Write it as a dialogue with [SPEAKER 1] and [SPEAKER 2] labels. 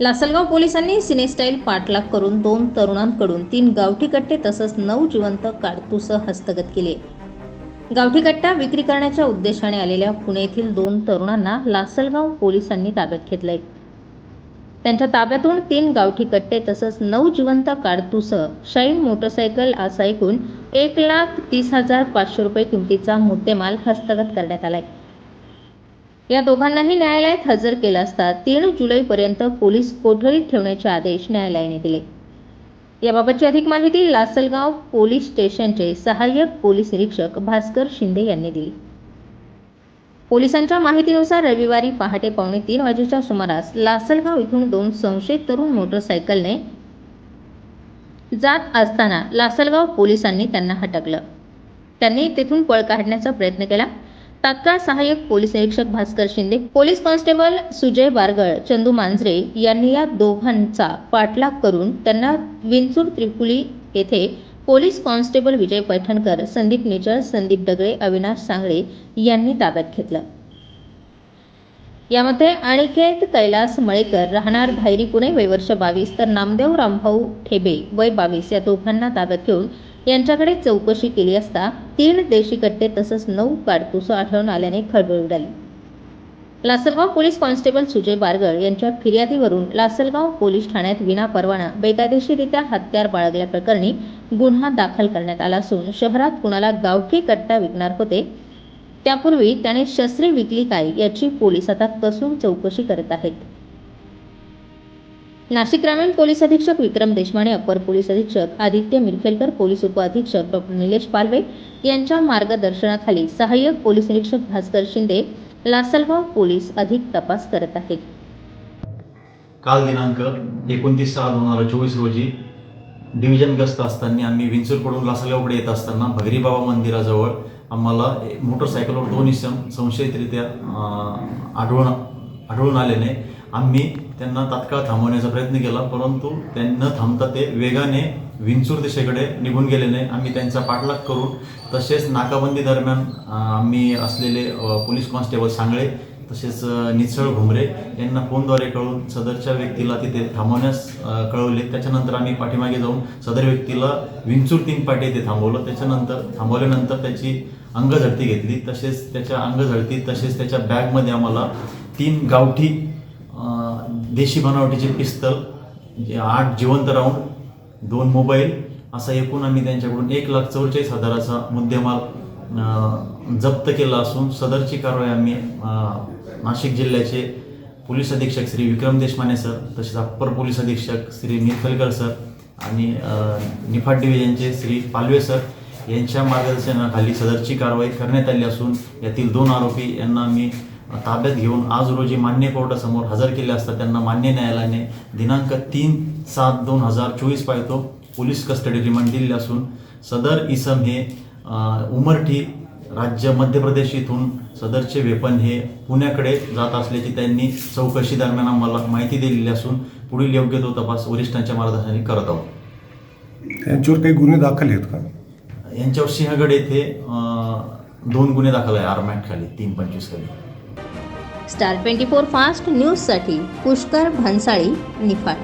[SPEAKER 1] लासलगाव पोलिसांनी सिनेस्टाईल पाठलाग करून दोन तरुणांकडून तीन गावठी कट्टे तसंच नऊ जिवंत काडतूस हस्तगत केले. गावठी कट्टा विक्री करण्याच्या उद्देशाने आलेल्या पुणे येथील दोन तरुणांना लासलगाव पोलिसांनी ताब्यात घेतलंय. त्यांच्या ताब्यातून तीन गावठी कट्टे तसंच नऊ जिवंत काडतुसं शाईन मोटरसायकल असं एकूण एक लाख तीस हजार पाचशे रुपये किमतीचा मुद्देमाल हस्तगत करण्यात आलाय. या दोघांनाही न्यायालयात हजर केलं असता तीन जुलैपर्यंत पोलीस कोठडीत ठेवण्याचे आदेश न्यायालयाने दिले. याबाबतची अधिक माहिती लासलगाव पोलीस स्टेशनचे सहाय्यक पोलीस निरीक्षक भास्कर शिंदे यांनी दिली. पोलिसांच्या माहितीनुसार रविवारी पहाटे पावणे तीन वाजेच्या सुमारास लासलगाव इथून दोन संशयित तरुण मोटरसायकलने जात असताना लासलगाव पोलिसांनी त्यांना हटकलं त्यांनी तेथून पळ काढण्याचा प्रयत्न केला. तात्काळ सहाय्यक पोलीस निरीक्षक भास्कर शिंदे पोलीस कॉन्स्टेबल सुजय बारगळ चंदू मांजरे यांनी या दोघांचा पाठलाग करून त्यांना विंचूर त्रिपुली येथे पोलीस कॉन्स्टेबल विजय पैठणकर संदीप निचळ संदीप डगळे अविनाश सांगळे यांनी ताब्यात घेतलं. यामध्ये अनिकेत कैलास मळेकर राहणार धायरी पुणे वय वर्ष बावीस तर नामदेव रामभाऊ ठेबे वय बावीस या दोघांना ताब्यात घेऊन यांच्याकडे चौकशी केली असता तीन देशी कट्टे तसंच नऊ काडतुसं आढळून आल्याने खळबळ उडाली. लासलगाव पोलीस कॉन्स्टेबल सुजय बारगळ यांच्या फिर्यादीवरून लासलगाव पोलीस ठाण्यात विना परवाना बेकायदेशीरित्या हत्यार बाळगल्याप्रकरणी गुन्हा दाखल करण्यात आला असून शहरात कुणाला गावठी कट्टा विकणार होते त्यापूर्वी त्याने शस्त्रे विकली काय याची पोलीस आता कसून चौकशी करत आहेत. नाशिक ग्रामीण पोलीस अधीक्षक विक्रम देशमाने अप्पर पोलीस अधीक्षक आदित्य मिरखेलकर पोलीस उपअधीक्षक डॉक्टर निलेश पालवे यांच्या मार्गदर्शनाखाली सहाय्यक पोलीस निरीक्षक भास्कर शिंदे लासलगाव पोलीस अधिक तपास करत आहेत.
[SPEAKER 2] काल दिनांक एकोणतीस सहा दोन हजार चोवीस रोजी डिव्हिजन गस्त असताना आम्ही विंचूरकडून लासलगावकडे येत असताना भगरी बाबा मंदिराजवळ आम्हाला एक मोटरसायकलवर दोन इसम संशयितरित्या आढळून आढळून आल्याने आम्ही त्यांना तात्काळ थांबवण्याचा प्रयत्न केला परंतु त्यांना थांबता ते वेगाने विंचूर दिशेकडे निघून गेल्याने आम्ही त्यांचा पाठलाग करून तसेच नाकाबंदी दरम्यान आम्ही असलेले पोलीस कॉन्स्टेबल सांगळे तसेच निचळ घुमरे यांना फोनद्वारे कळून सदरच्या व्यक्तीला तिथे थांबवण्यास कळवले. त्याच्यानंतर आम्ही पाठीमागे जाऊन सदर व्यक्तीला विंचूर तीन पाटी ते थांबवलं. त्याच्यानंतर थांबवल्यानंतर त्याची अंगझडती घेतली. तसेच त्याच्या अंगझडती तसेच त्याच्या बॅगमध्ये आम्हाला तीन गावठी देशी बनावटीचे पिस्तल जे आठ जिवंत राऊंड दोन मोबाईल असा एकूण आम्ही त्यांच्याकडून एक लाख चौवेचाळीस हजाराचा मुद्देमाल जप्त केला असून सदरची कारवाई आम्ही नाशिक जिल्ह्याचे पोलीस अधीक्षक श्री विक्रम देशमाने सर तसेच अप्पर पोलीस अधीक्षक श्री निरफलकर सर आणि निफाड डिव्हिजनचे श्री पालवे सर यांच्या मार्गदर्शनाखाली सदरची कारवाई करण्यात आली असून यातील दोन आरोपी यांना मी ताब्यात घेऊन आज रोजी मान्य कोर्टासमोर हजर केले असता त्यांना मान्य न्यायालयाने दिनांक तीन सात दोन हजार चोवीस पायतो पोलीस कस्टडी रिमांड दिले असून सदर इसम हे उमरठी राज्य मध्य प्रदेश इथून सदरचे वेपन हे पुण्याकडे जात असल्याची त्यांनी चौकशी दरम्यान आम्हाला माहिती दिलेली असून पुढील योग्य तो तपास वरिष्ठांच्या मार्गदर्शनाने करत आहोत.
[SPEAKER 3] त्यांच्यावर काही गुन्हे दाखल आहेत का?
[SPEAKER 2] यांच्यावर सिंहगड येथे दोन गुन्हे दाखल आहे आरमॅट खाली तीन पंचवीस खाली
[SPEAKER 1] स्टार ट्वेंटी फोर फास्ट न्यूजसाठी पुष्कर भन्साळी निफाड.